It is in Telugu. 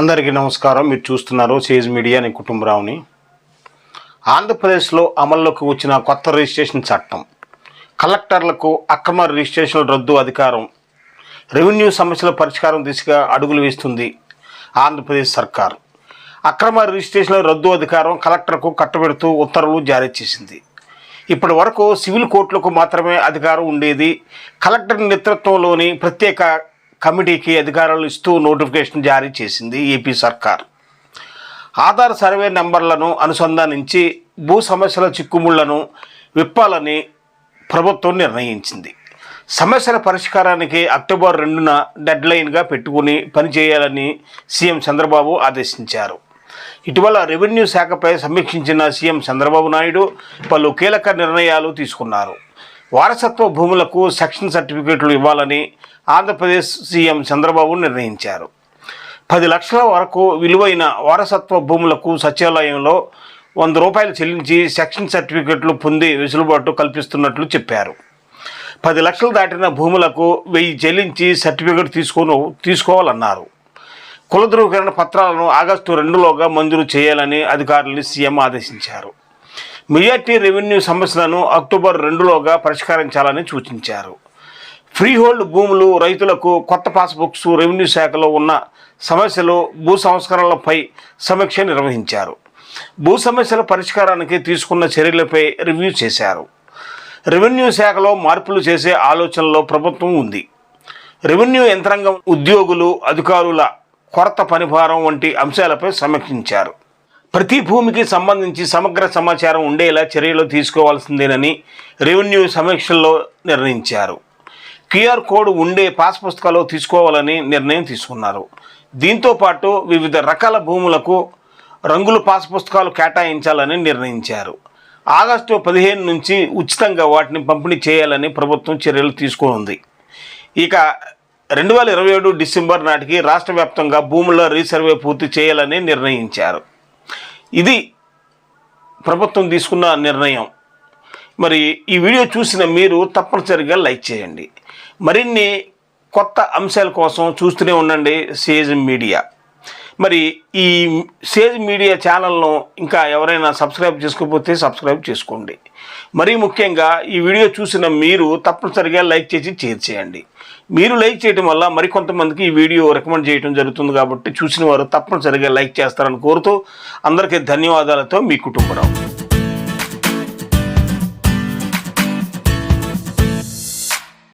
అందరికీ నమస్కారం. మీరు చూస్తున్నారు సేజ్ మీడియా నేను కుటుంబరావుని. ఆంధ్రప్రదేశ్లో అమల్లోకి వచ్చిన కొత్త రిజిస్ట్రేషన్ చట్టం. కలెక్టర్లకు అక్రమ రిజిస్ట్రేషన్ రద్దు అధికారం. రెవెన్యూ సమస్యల పరిష్కారం దిశగా అడుగులు వేస్తుంది ఆంధ్రప్రదేశ్ సర్కార్. అక్రమ రిజిస్ట్రేషన్ రద్దు అధికారం కలెక్టర్కు కట్టబెడుతూ ఉత్తర్వులు జారీ చేసింది. ఇప్పటి వరకు సివిల్ కోర్టులకు మాత్రమే అధికారం ఉండేది. కలెక్టర్ నేతృత్వంలోని ప్రత్యేక కమిటీకి అధికారాలు ఇస్తూ నోటిఫికేషన్ జారీ చేసింది ఏపీ సర్కార్. ఆధార్ సర్వే నెంబర్లను అనుసంధానించి భూ సమస్యల చిక్కుముళ్ళను విప్పాలని ప్రభుత్వం నిర్ణయించింది. సమస్యల పరిష్కారానికి అక్టోబర్ రెండున డెడ్లైన్గా పెట్టుకుని పనిచేయాలని సీఎం చంద్రబాబు ఆదేశించారు. ఇటీవల రెవెన్యూ శాఖపై సమీక్షించిన సీఎం చంద్రబాబు నాయుడు పలు కీలక నిర్ణయాలు తీసుకున్నారు. వారసత్వ భూములకు సెక్షన్ సర్టిఫికేట్లు ఇవ్వాలని ఆంధ్రప్రదేశ్ సీఎం చంద్రబాబు నిర్ణయించారు. పది లక్షల వరకు విలువైన వారసత్వ భూములకు సచివాలయంలో వంద రూపాయలు చెల్లించి సెక్షన్ సర్టిఫికెట్లు పొంది వెసులుబాటు కల్పిస్తున్నట్లు చెప్పారు. పది లక్షలు దాటిన భూములకు వెయ్యి చెల్లించి సర్టిఫికెట్ తీసుకొని తీసుకోవాలన్నారు. కుల ధృవీకరణ పత్రాలను ఆగస్టు రెండులోగా మంజూరు చేయాలని అధికారులను సీఎం ఆదేశించారు. మెజార్టీ రెవెన్యూ సమస్యలను అక్టోబర్ రెండులోగా పరిష్కరించాలని సూచించారు. ఫ్రీహోల్డ్ భూములు రైతులకు కొత్త పాస్బుక్స్ రెవెన్యూ శాఖలో ఉన్న సమస్యలు భూ సంస్కరణలపై సమీక్ష నిర్వహించారు. భూ సమస్యల పరిష్కారానికి తీసుకున్న చర్యలపై రివ్యూ చేశారు. రెవెన్యూ శాఖలో మార్పులు చేసే ఆలోచనలో ప్రభుత్వం ఉంది. రెవెన్యూ యంత్రాంగం ఉద్యోగులు అధికారుల కొరత పనిభారం వంటి అంశాలపై సమీక్షించారు. ప్రతి భూమికి సంబంధించి సమగ్ర సమాచారం ఉండేలా చర్యలు తీసుకోవాల్సిందేనని రెవెన్యూ సమీక్షల్లో నిర్ణయించారు. క్యూఆర్ కోడ్ ఉండే పాస్ పుస్తకాలు తీసుకోవాలని నిర్ణయం తీసుకున్నారు. దీంతో పాటు వివిధ రకాల భూములకు రంగుల పాస్ పుస్తకాలు కేటాయించాలని నిర్ణయించారు. ఆగస్టు పదిహేను నుంచి ఉచితంగా వాటిని పంపిణీ చేయాలని ప్రభుత్వం చర్యలు తీసుకుని ఇక రెండు వేల ఇరవై ఏడు డిసెంబర్ నాటికి రాష్ట్ర వ్యాప్తంగా భూముల రీసర్వే పూర్తి చేయాలని నిర్ణయించారు. ఇది ప్రభుత్వం తీసుకున్న నిర్ణయం. మరి ఈ వీడియో చూసిన మీరు తప్పనిసరిగా లైక్ చేయండి. మరిన్ని కొత్త అంశాల కోసం చూస్తూనే ఉండండి సేజ్ మీడియా. మరి ఈ సేజ్ మీడియా ఛానల్ను ఇంకా ఎవరైనా సబ్స్క్రైబ్ చేసుకోకపోతే సబ్స్క్రైబ్ చేసుకోండి. మరీ ముఖ్యంగా ఈ వీడియో చూసిన మీరు తప్పనిసరిగా లైక్ చేసి షేర్ చేయండి. మీరు లైక్ చేయడం వల్ల మరికొంతమందికి ఈ వీడియో రికమెండ్ చేయడం జరుగుతుంది కాబట్టి చూసిన వారు తప్పనిసరిగా లైక్ చేస్తారని కోరుతూ అందరికీ ధన్యవాదాలతో మీ కుటుంబరావు.